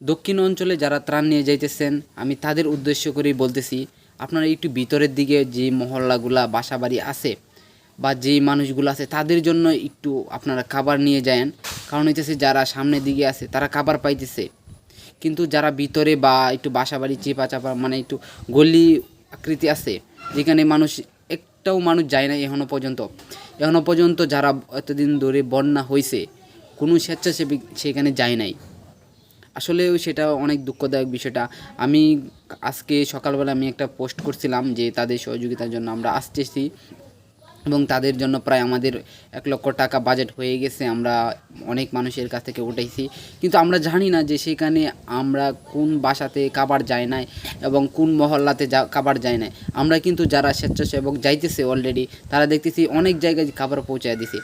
দক্ষিণ অঞ্চলে যারা ত্রাণ নিয়ে যাইতেছেন, আমি তাদের উদ্দেশ্য করেই বলতেছি, আপনারা একটু ভিতরের দিকে যে মহল্লাগুলা, বাসাবাড়ি আছে, বা যেই মানুষগুলো আছে, তাদের জন্য একটু আপনারা খাবার নিয়ে যান কারণ হইতেছে যারা সামনের দিকে আছে, তারা খাবার পাইতেছে। কিন্তু যারা ভিতরে বা একটু বাসাবাড়ি চেপা চাপা মানে একটু গলি আকৃতি আছে, যেখানে মানুষ, একটাও মানুষ যায় না এখনও পর্যন্ত। এখনও পর্যন্ত যারা এতদিন ধরে বন্যা হয়েছে কোনো স্বেচ্ছাসেবী সেখানে যায় নাই। আসলেও সেটা অনেক দুঃখদায়ক বিষয়টা। আমি আজকে সকালবেলা আমি একটা পোস্ট করছিলাম যে তাদের সহযোগিতার জন্য আমরা আসতেছি এবং তাদের জন্য প্রায় আমাদের এক লক্ষ টাকা বাজেট হয়ে গেছে, আমরা অনেক মানুষের কাছ থেকে উঠাইছি। কিন্তু আমরা জানি না যে সেখানে আমরা কোন বাসাতে কাবার যায় নাই এবং কোন মহল্লাতে যা কাবার যায় নাই। আমরা কিন্তু যারা স্বেচ্ছাসেবক যাইতেছে অলরেডি তারা দেখতেছি অনেক জায়গায় খাবার পৌঁছায় দিছে।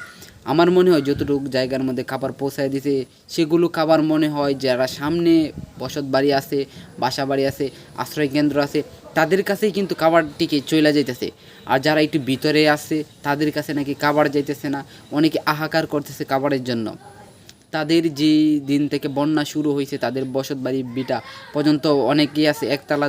আমার মনে হয় যতটুকু জায়গার মধ্যে খাবার পৌঁছায় দিছে, সেগুলো খাবার মনে হয় যারা সামনে বসত বাড়ি আছে, বাসা বাড়ি আছে, আশ্রয় কেন্দ্র আছে, তাদের কাছেই কিন্তু খাবারটিকে চলে যাইতেছে। আর যারা একটু ভিতরে আছে, তাদের কাছে নাকি খাবার যাইতেছে না, অনেকে আহাকার করতেছে খাবারের জন্য। তাদের যে দিন থেকে বন্যা শুরু হয়েছে তাদের বসত বাড়ি বিটা পর্যন্ত অনেকেই আছে, একতলা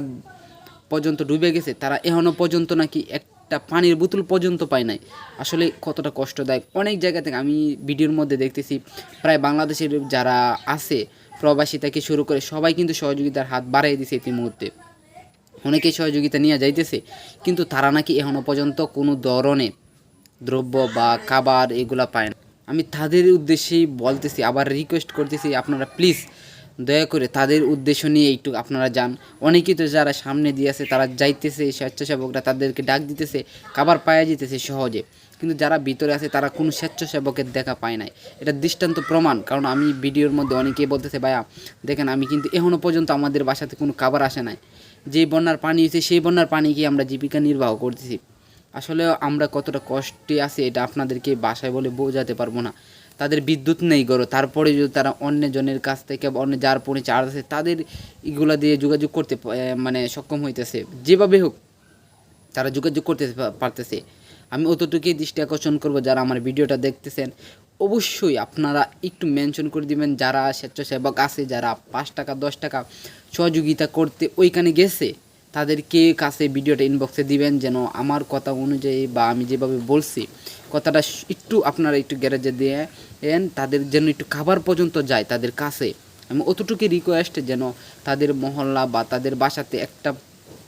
পর্যন্ত ডুবে গেছে, তারা এখনও পর্যন্ত নাকি একটা পানির বোতল পর্যন্ত পায় নাই। আসলে কতটা কষ্টদায়ক। অনেক জায়গা থেকে আমি ভিডিওর মধ্যে দেখতেছি, প্রায় বাংলাদেশের যারা আছে, প্রবাসী থেকে শুরু করে সবাই কিন্তু সহযোগিতার হাত বাড়াই দিছে ইতি মুহূর্তে। অনেকেই সহযোগিতা নিয়ে যাইতেছে, কিন্তু তারা নাকি এখনও পর্যন্ত কোনো ধরনের দ্রব্য বা খাবার এগুলা পায় না। আমি তাদের উদ্দেশ্যেই বলতেছি, আবার রিকোয়েস্ট করতেছি, আপনারা প্লিজ দয়া করে তাদের উদ্দেশ্য নিয়ে একটু আপনারা যান। অনেকেই তো যারা সামনে দিয়ে আছে, তারা যাইতেছে, স্বেচ্ছাসেবকরা তাদেরকে ডাক দিতেছে, খাবার পায়া যেতেছে সহজে। কিন্তু যারা ভিতরে আছে, তারা কোনো স্বেচ্ছাসেবকের দেখা পায় নাই। এটা দৃষ্টান্ত প্রমাণ, কারণ আমি ভিডিওর মধ্যে অনেকেই বলতেছে, ভাইয়া, দেখেন, আমি কিন্তু এখনও পর্যন্ত আমাদের বাসাতে কোনো খাবার আসে নাই। যে বন্যার পানি হয়েছে, সেই বন্যার পানি গিয়ে আমরা জীবিকা নির্বাহ করতেছি। আসলে আমরা কতটা কষ্টে আছে, এটা আপনাদেরকে বাসায় বলে বোঝাতে পারব না। তাদের বিদ্যুৎ নেই গরো। তারপরে যদি তারা অন্য জনের কাছ থেকে অন্য যার ফোনে চার্জ আছে, তাদের এগুলা দিয়ে যোগাযোগ করতে মানে সক্ষম হইতেছে। যেভাবে হোক তারা যোগাযোগ করতে পারতেছে। আমি অতটুকুই দৃষ্টি আকর্ষণ করব যারা আমার ভিডিওটা দেখতেছেন। অবশ্যই আপনারা একটু মেনশন করে দিবেন, যারা স্বেচ্ছাসেবক আছে, যারা পাঁচ টাকা, দশ টাকা সহযোগিতা করতে ওইখানে গেছে তাদেরকে কাছে ভিডিওটা ইনবক্সে দিবেন যেন আমার কথা অনুযায়ী বা আমি যেভাবে বলছি, কথাটা একটু আপনারা একটু গ্যারেজে দিয়ে তাদের যেন একটু খাবার পর্যন্ত যায় তাদের কাছে। আমি অতটুকু রিকোয়েস্ট যেন তাদের মহল্লা বা তাদের বাসাতে একটা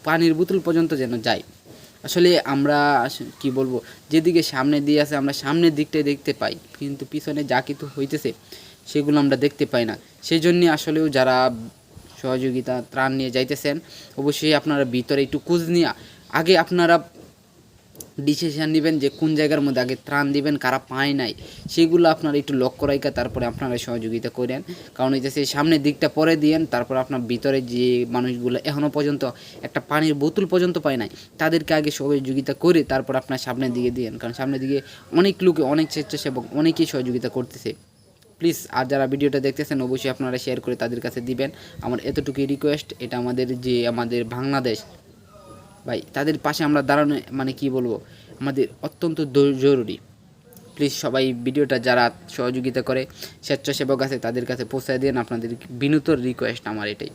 পানির বোতল পর্যন্ত যেন যায়। আসলে আমরা কি বলব, যেদিকে সামনে দিয়ে আছে আমরা সামনের দিকটাই দেখতে পাই, কিন্তু পিছনে যা কিছু হইতেছে সেগুলো আমরা দেখতে পাই না। সেই জন্যে আসলেও যারা সহযোগিতা, ত্রাণ নিয়ে যাইতেছেন, অবশ্যই আপনারা ভিতরে একটু খোঁজ নিয়ে আগে আপনারা ডিসিশান নেবেন যে কোন জায়গার মধ্যে আগে ত্রাণ দিবেন, কারা পায় নাই, সেগুলো আপনারা একটু লক্ষ্য রাখা তারপরে আপনারা সহযোগিতা করেন। কারণ এই সেই সামনের দিকটা পরে দিয়েন, তারপর আপনার ভিতরে যে মানুষগুলো এখনও পর্যন্ত একটা পানির বোতল পর্যন্ত পায় নাই, তাদেরকে আগে সহযোগিতা করে তারপর আপনার সামনের দিকে দিয়েন। কারণ সামনের দিকে অনেক লোকে, অনেক স্বেচ্ছাসেবক অনেকেই সহযোগিতা করতেছে। প্লিজ আর যারা ভিডিওটা দেখতেছেন, অবশ্যই আপনারা শেয়ার করে তাদের কাছে দিবেন। আমার এতটুকুই রিকোয়েস্ট এটা আমাদের যে আমাদের বাংলাদেশ, ভাই, তাদের পাশে আমরা দাঁড়ানো মানে কি বলব, আমাদের অত্যন্ত জরুরি। প্লিজ সবাই ভিডিওটা যারা সহযোগিতা করে, স্বেচ্ছাসেবক আছে, তাদের কাছে পৌঁছায় দেন। আপনাদের বিনীত রিকোয়েস্ট আমার এটাই।